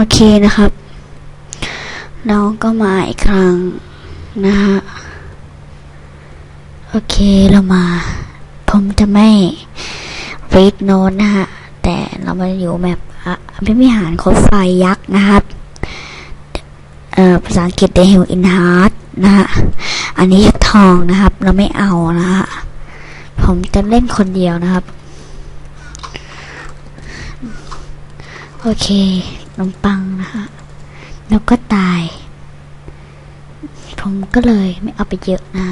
โอเคนะครับเราก็มาอีกครั้งนะฮะ โอเคเรามา ผมจะไม่รีดโน้ตนะฮะ แต่เรามาอยู่แบบอะพิมิหารคบไฟยักษ์นะครับเอ่อภาษาอังกฤษ The Hell in Heart นะฮะ อันนี้ทองนะครับ เราไม่เอานะฮะ ผมจะเล่นคนเดียวนะครับ โอเค นมปังนะฮะแล้วก็ตาย ผมก็เลยไม่เอาไปเยอะนะ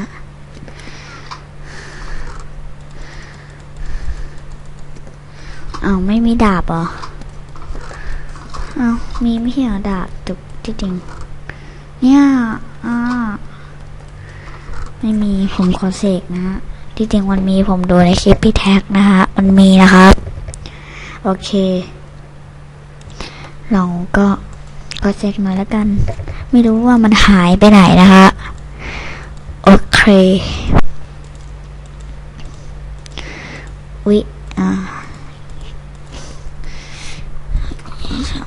เอาไม่มีดาบเหรอเอามีไม่ใช่เหรอดาบตุกจริงเนี่ยอ่าไม่มีผมขอเสกนะฮะที่จริงมันมีผมดูในคลิปพี่แท็กนะฮะ มันมีนะครับ โอเค เราก็ก็เช็คหน่อยแล้วกัน ไม่รู้ว่ามันหายไปไหนนะคะ โอเควิอ่า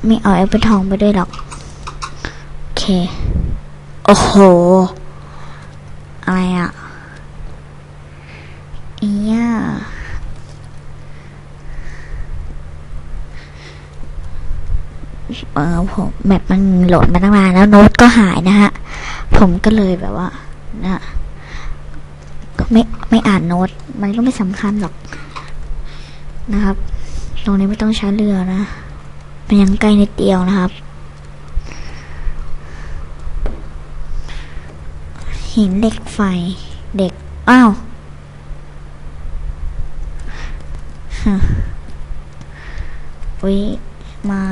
ไม่เอาแอปเปิลทองไปด้วยหรอก โอเค โอ้โห อะไรอะย่า เออผมแบบมันโหลดมาตั้งนานแล้วโน้ตก็หายนะฮะ ผมก็เลยแบบว่านะก็ไม่ไม่อ่านโน้ต มันก็ไม่สำคัญหรอกนะครับ ตรงนี้ไม่ต้องใช้เรือนะมันยังใกล้นิดเดียวนะครับ หินเหล็กไฟเด็ก อ้าวฮะวิไม้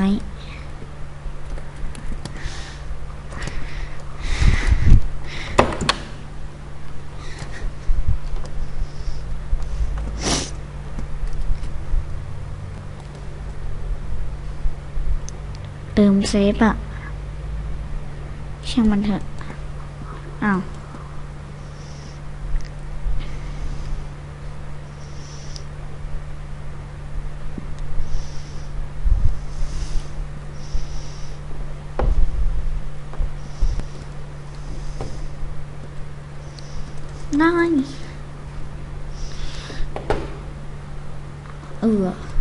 ลืมเซฟอะช่างมันเถอะอ้าวนายเออ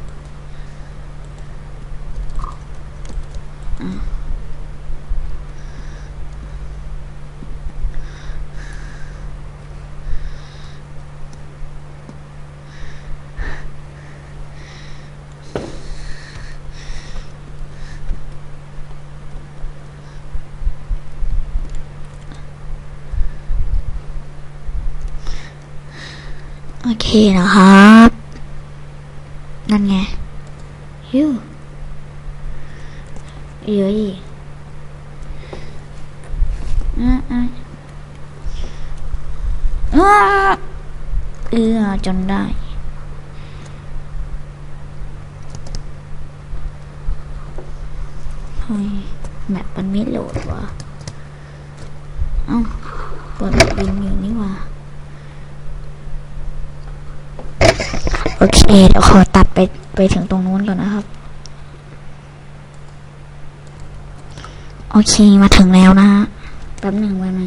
โอ เคนะครับ นั่นไงยูเยอะอีกอะอะอ้าเออจนได้เฮ้ยแมปมันไม่โหลดวะเอ้าเปิดบบวินอยู่นี่ว่า โอเคเดี๋ยวขอตัดไปไปถึงตรงนู้นก่อนนะครับ โอเคมาถึงแล้วนะฮะแป๊บหนึ่งไว้ไหม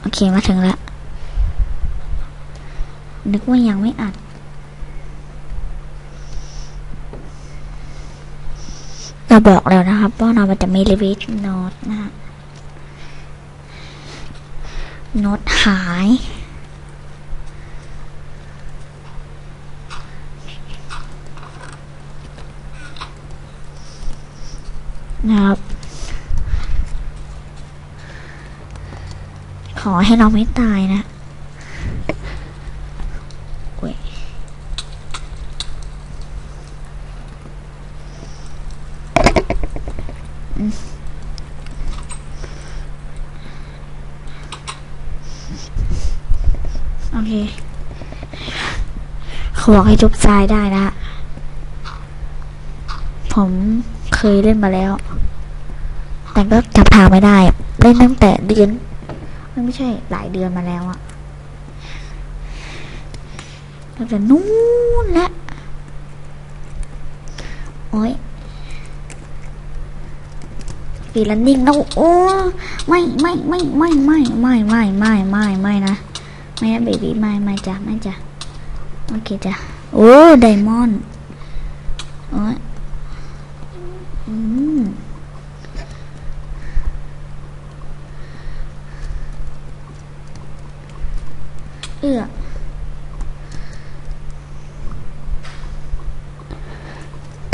โอเคมาถึงแล้ว นึกว่ายังไม่อัด เราบอกแล้วนะครับ ว่าเราจะมีรีวิวโน้ตนะฮะโน้ตหาย นะครับ ขอให้เราไม่ตายนะโอเคเขาบอกให้จุบทรายได้นะผม เคยเล่นมาแล้ว แต่ก็จำทางไม่ได้ เล่นตั้งแต่เดือนมันไม่ใช่หลายเดือนมาแล้วอะตั้งแต่นู้นและโอ้ยปีลันนิ่งแล้วโอ้ไม่ไม่ไม่ไม่ไม่ไม่ไม่ไม่ไม่ไม่นะไม่นะเบบี้ไม่ไม่จ้ะไม่จ้ะโอเคจ้ะโอ้ไดมอนด์โอ้ยอืมเอื้อ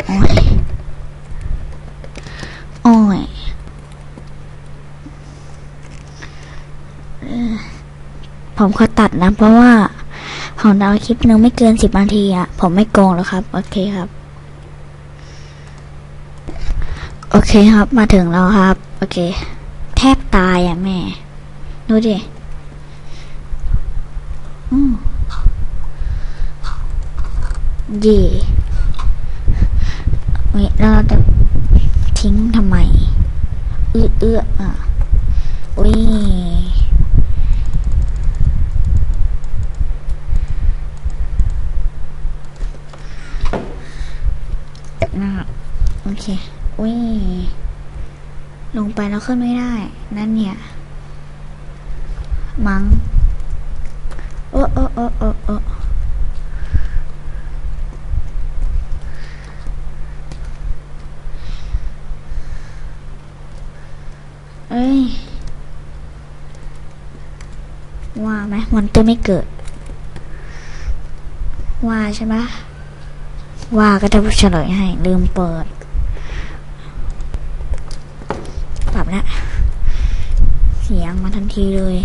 โอ้ยโอ้ยเอ่อ ผมขอตัดนะ เพราะว่าของดาวคลิปหนึ่งไม่เกินสิบนาทีอะผมไม่โกงแล้วครับ โอเคครับ โอเคครับมาถึงแล้วครับ โอเค แทบตายอะแม่ ดูดิอืมเย่เว้ยแล้วเราจะทิ้งทำไม เอื้อเอื้ออะอุ้ยนะครับโอเคอุ้ยลงไปแล้วขึ้นไม่ได้ นั่นเนี่ย มัง้งโอ้โอ้โอ้โอ้โอ้เอ้ย ว่าไหมมันจะไม่เกิด ว่าใช่ไหมว่าก็จะเฉลยให้ ลืมเปิด ปรั บแล้ว เสียงมาทันทีเลย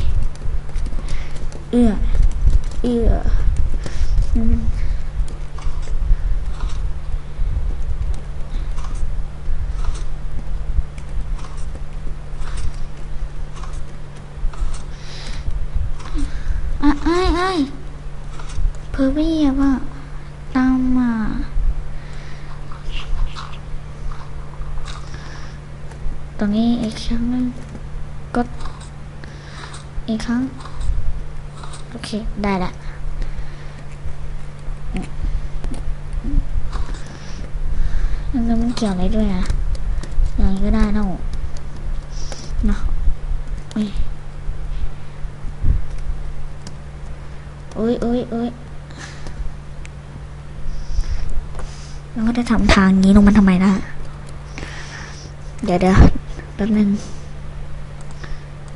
เอื้อ เอื้ออืมอะไอ้ไอ้เพอร์วี่ว่าตามมา ตรงนี้อีกครั้งนึงกดอีกครั้ง โอเค ได้ละแล้วมันเกี่ยวอะไรด้วยนะอย่างนี้ก็ได้นะเนาะอุ้ยอุ้ยอุ้ยอุ้ยแล้วก็จะทำทางนี้ลงมันทำไมนะ เดี๋ยวเดี๋ยว Berlin.